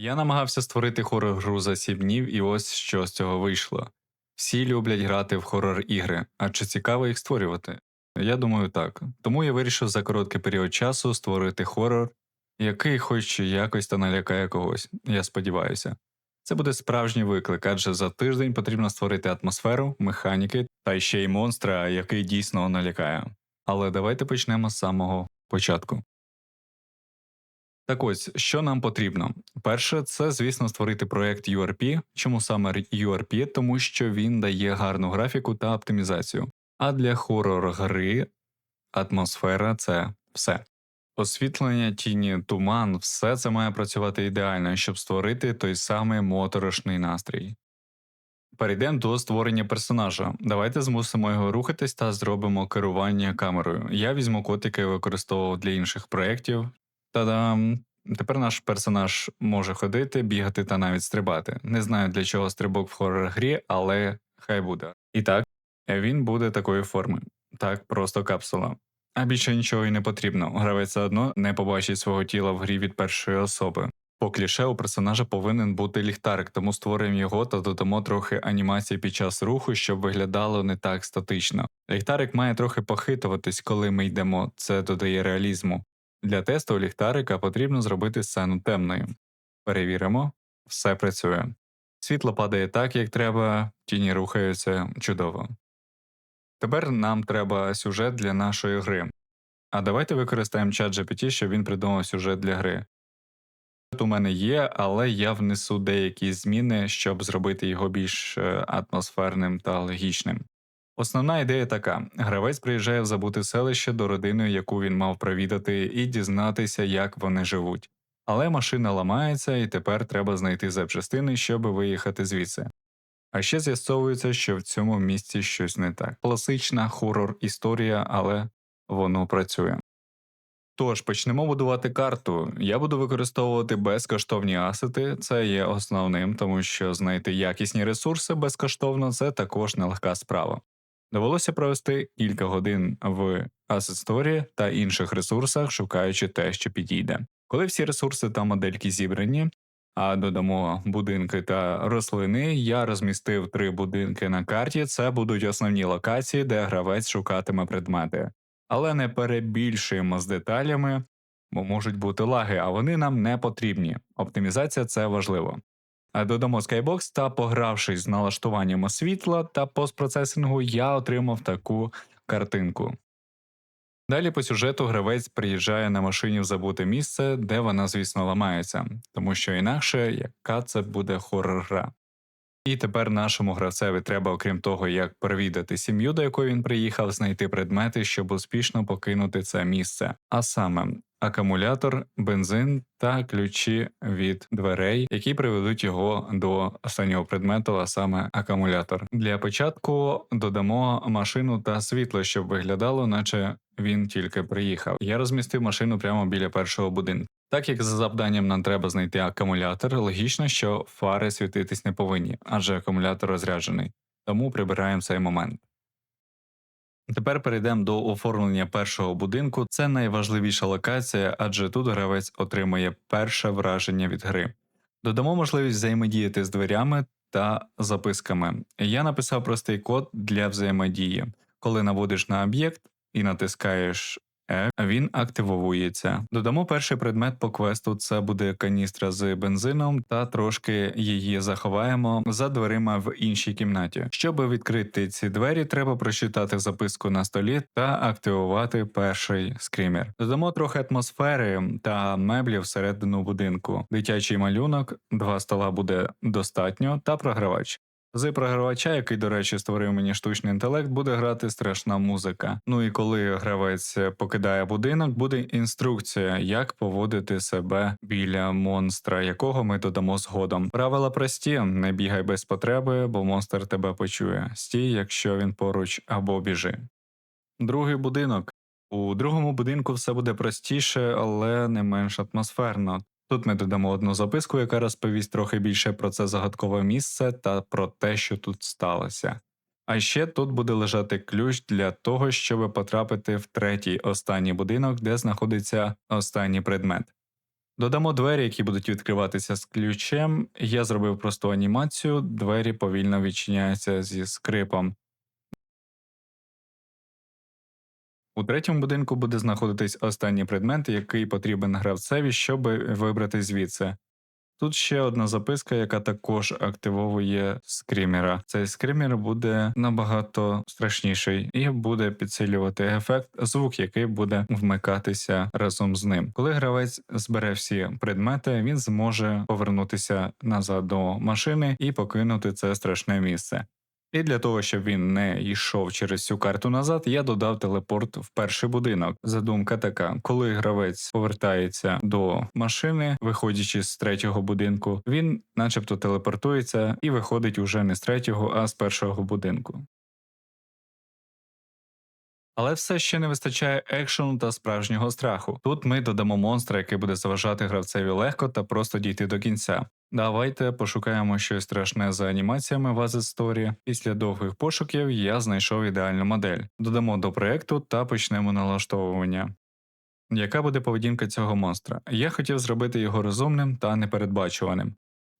Я намагався створити хорор гру за 7 днів, і ось що з цього вийшло. Всі люблять грати в хорор ігри, а чи цікаво їх створювати? Я думаю, так. Тому я вирішив за короткий період часу створити хорор, який хоч якось та налякає когось, я сподіваюся. Це буде справжній виклик, адже за тиждень потрібно створити атмосферу, механіки та ще й монстра, який дійсно налякає. Але давайте почнемо з самого початку. Так ось, що нам потрібно? Перше, це, звісно, створити проект URP. Чому саме URP? Тому що він дає гарну графіку та оптимізацію. А для хорор гри атмосфера це все. Освітлення, тіні, туман, все це має працювати ідеально, щоб створити той самий моторошний настрій. Перейдемо до створення персонажа. Давайте змусимо його рухатись та зробимо керування камерою. Я візьму котики і використовував для інших проєктів. Та-дам! Тепер наш персонаж може ходити, бігати та навіть стрибати. Не знаю для чого стрибок в хоррор грі, але хай буде. І так, він буде такої форми. Так, просто капсула. А більше нічого й не потрібно. Гравець все одно не побачить свого тіла в грі від першої особи. По кліше у персонажа повинен бути ліхтарик, тому створимо його та додамо трохи анімації під час руху, щоб виглядало не так статично. Ліхтарик має трохи похитуватись, коли ми йдемо, це додає реалізму. Для тесту ліхтарика потрібно зробити сцену темною. Перевіримо, все працює. Світло падає так, як треба, тіні рухаються чудово. Тепер нам треба сюжет для нашої гри. А давайте використаємо чат GPT, щоб він придумав сюжет для гри. У мене є, але я внесу деякі зміни, щоб зробити його більш е, атмосферним та логічним. Основна ідея така: гравець приїжджає в забуте селище до родини, яку він мав провідати, і дізнатися, як вони живуть. Але машина ламається, і тепер треба знайти запчастини, щоб виїхати звідси. А ще з'ясовується, що в цьому місці щось не так. Класична хорор історія, але воно працює. Тож почнемо будувати карту. Я буду використовувати безкоштовні асети, це є основним, тому що знайти якісні ресурси безкоштовно це також нелегка справа. Довелося провести кілька годин в Asset та інших ресурсах, шукаючи те, що підійде. Коли всі ресурси та модельки зібрані, а додамо будинки та рослини, я розмістив три будинки на карті. Це будуть основні локації, де гравець шукатиме предмети. Але не перебільшуємо з деталями, бо можуть бути лаги, а вони нам не потрібні. Оптимізація це важливо. Додамо Skybox та погравшись з налаштуванням світла та постпроцесингу, я отримав таку картинку. Далі по сюжету гравець приїжджає на машині в забуте місце, де вона, звісно, ламається, тому що інакше яка це буде хорор гра. І тепер нашому гравцеві треба, окрім того, як перевідати сім'ю, до якої він приїхав, знайти предмети, щоб успішно покинути це місце, а саме акумулятор, бензин та ключі від дверей, які приведуть його до останнього предмету, а саме акумулятор. Для початку додамо машину та світло, щоб виглядало, наче він тільки приїхав. Я розмістив машину прямо біля першого будинку. Так як за завданням нам треба знайти акумулятор, логічно, що фари світитись не повинні, адже акумулятор розряджений, тому прибираємо цей момент. Тепер перейдемо до оформлення першого будинку. Це найважливіша локація, адже тут гравець отримує перше враження від гри. Додамо можливість взаємодіяти з дверями та записками. Я написав простий код для взаємодії. Коли наводиш на об'єкт і натискаєш Е, він активовується. Додамо перший предмет по квесту. Це буде каністра з бензином, та трошки її заховаємо за дверима в іншій кімнаті. Щоб відкрити ці двері, треба прочитати записку на столі та активувати перший скрімер. Додамо трохи атмосфери та меблів всередину будинку. Дитячий малюнок, два стола буде достатньо, та програвач. З програвача, який, до речі, створив мені штучний інтелект, буде грати страшна музика. Ну і коли гравець покидає будинок, буде інструкція, як поводити себе біля монстра, якого ми додамо згодом. Правила прості: не бігай без потреби, бо монстр тебе почує. Стій, якщо він поруч або біжи. Другий будинок. У другому будинку все буде простіше, але не менш атмосферно. Тут ми додамо одну записку, яка розповість трохи більше про це загадкове місце та про те, що тут сталося. А ще тут буде лежати ключ для того, щоб потрапити в третій останній будинок, де знаходиться останній предмет. Додамо двері, які будуть відкриватися з ключем. Я зробив просту анімацію, двері повільно відчиняються зі скрипом. У третьому будинку буде знаходитись останній предмет, який потрібен гравцеві, щоб вибрати звідси. Тут ще одна записка, яка також активовує скримера. Цей скример буде набагато страшніший і буде підсилювати ефект, звук, який буде вмикатися разом з ним. Коли гравець збере всі предмети, він зможе повернутися назад до машини і покинути це страшне місце. І для того, щоб він не йшов через цю карту назад, я додав телепорт в перший будинок. Задумка така: коли гравець повертається до машини, виходячи з третього будинку, він, начебто, телепортується і виходить уже не з третього, а з першого будинку. Але все ще не вистачає екшену та справжнього страху. Тут ми додамо монстра, який буде заважати гравцеві легко та просто дійти до кінця. Давайте пошукаємо щось страшне за анімаціями в Story. Після довгих пошуків я знайшов ідеальну модель. Додамо до проекту та почнемо налаштовування. Яка буде поведінка цього монстра? Я хотів зробити його розумним та непередбачуваним.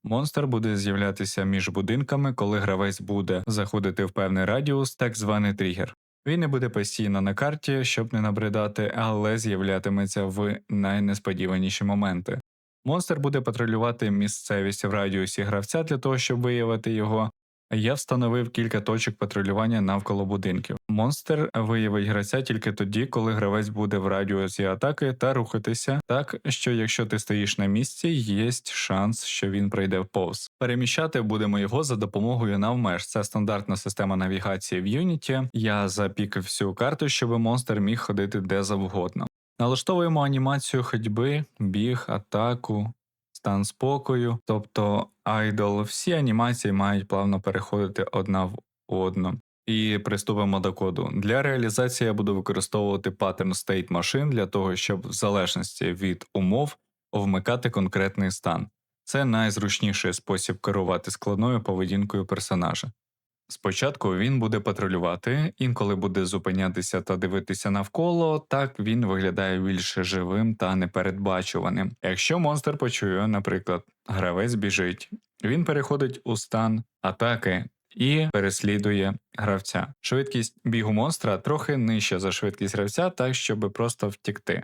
Монстр буде з'являтися між будинками, коли гравець буде заходити в певний радіус, так званий тригер. Він не буде постійно на карті, щоб не набридати, але з'являтиметься в найнесподіваніші моменти. Монстр буде патрулювати місцевість в радіусі гравця для того, щоб виявити його. Я встановив кілька точок патрулювання навколо будинків. Монстр виявить гравця тільки тоді, коли гравець буде в радіусі атаки та рухатися, так що якщо ти стоїш на місці, є шанс, що він пройде вповз. Переміщати будемо його за допомогою навмеж. Це стандартна система навігації в Unity. Я запікав всю карту, щоб монстр міг ходити де завгодно. Налаштовуємо анімацію ходьби, біг, атаку, стан спокою, тобто айдол, всі анімації мають плавно переходити одна в одну. І приступимо до коду. Для реалізації я буду використовувати паттерн state машин для того, щоб в залежності від умов вмикати конкретний стан. Це найзручніший спосіб керувати складною поведінкою персонажа. Спочатку він буде патрулювати, інколи буде зупинятися та дивитися навколо, так він виглядає більш живим та непередбачуваним. Якщо монстр почує, наприклад, гравець біжить, він переходить у стан атаки і переслідує гравця. Швидкість бігу монстра трохи нижча за швидкість гравця, так щоб просто втікти.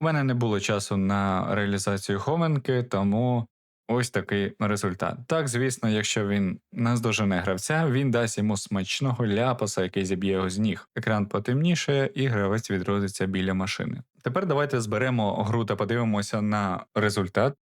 У мене не було часу на реалізацію хованки, тому Ось такий результат. Так, звісно, якщо він наздожене гравця, він дасть йому смачного ляпаса, який зіб'є його з ніг. Екран потемніше, і гравець відродиться біля машини. Тепер давайте зберемо гру та подивимося на результат.